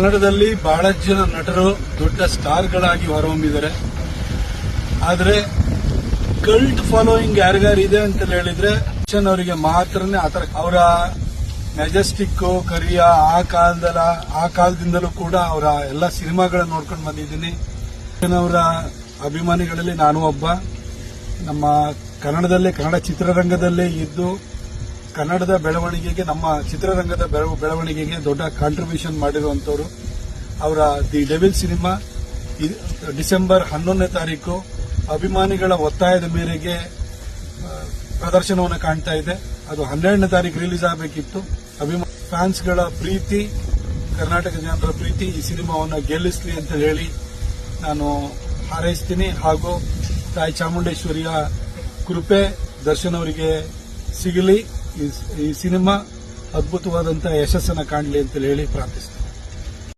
ಕನ್ನಡದಲ್ಲಿ ಬಹಳ ಜನ ನಟರು ದೊಡ್ಡ ಸ್ಟಾರ್ಗಳಾಗಿ ಹೊರಹೊಮ್ಮಿದ್ದಾರೆ. ಆದರೆ ಕಲ್ಟ್ ಫಾಲೋಯಿಂಗ್ ಯಾರಿಗಾರಿದೆ ಅಂತ ಹೇಳಿದ್ರೆ ಕಿಶನ್ ಅವರಿಗೆ ಮಾತ್ರನೇ ಆತರ ಅವರ ಮೆಜೆಸ್ಟಿಕ್ ಕರಿಯ, ಆ ಕಾಲದಲ್ಲ ಆ ಕಾಲದಿಂದಲೂ ಕೂಡ ಅವರ ಎಲ್ಲ ಸಿನಿಮಾಗಳನ್ನ ನೋಡ್ಕೊಂಡು ಬಂದಿದ್ದೀನಿ. ಅವರ ಅಭಿಮಾನಿಗಳಲ್ಲಿ ನಾನು ಒಬ್ಬ. ನಮ್ಮ ಕನ್ನಡದಲ್ಲೇ, ಕನ್ನಡ ಚಿತ್ರರಂಗದಲ್ಲೇ ಇದ್ದು ಕನ್ನಡದ ಬೆಳವಣಿಗೆಗೆ, ನಮ್ಮ ಚಿತ್ರರಂಗದ ಬೆಳ- ಬೆಳವಣಿಗೆಗೆ ದೊಡ್ಡ ಕಾಂಟ್ರಿಬ್ಯೂಷನ್ ಮಾಡಿರುವಂತವರು ಅವರ ದಿ ಡೆವಿಲ್ ಸಿನಿಮಾ. ಡಿಸೆಂಬರ್ ಹನ್ನೊಂದನೇ ತಾರೀಕು ಅಭಿಮಾನಿಗಳ ಒತ್ತಾಯದ ಮೇರೆಗೆ ಪ್ರದರ್ಶನವನ್ನು ಕಾಣ್ತಾ ಇದೆ. ಅದು ಹನ್ನೆರಡನೇ ತಾರೀಕು ರಿಲೀಸ್ ಆಗಬೇಕಿತ್ತು. ಅಭಿಮಾ, ಫ್ಯಾನ್ಸ್ಗಳ ಪ್ರೀತಿ, ಕರ್ನಾಟಕ ಜನರ ಪ್ರೀತಿ ಈ ಸಿನಿಮಾವನ್ನು ಗೆಲ್ಲಿಸಲಿ ಅಂತ ಹೇಳಿ ನಾನು ಹಾರೈಸ್ತೀನಿ. ಹಾಗೂ ತಾಯಿ ಚಾಮುಂಡೇಶ್ವರಿಯ ಕೃಪೆ ದರ್ಶನ್ ಅವರಿಗೆ ಸಿಗಲಿ. ಈ- ಸಿನಿಮಾ ಅದ್ಭುತವಾದಂತಹ ಯಶಸ್ಸನ್ನು ಕಾಣಲಿ ಅಂತ ಹೇಳಿ ಪ್ರಾರ್ಥಿಸ್ತೀನಿ.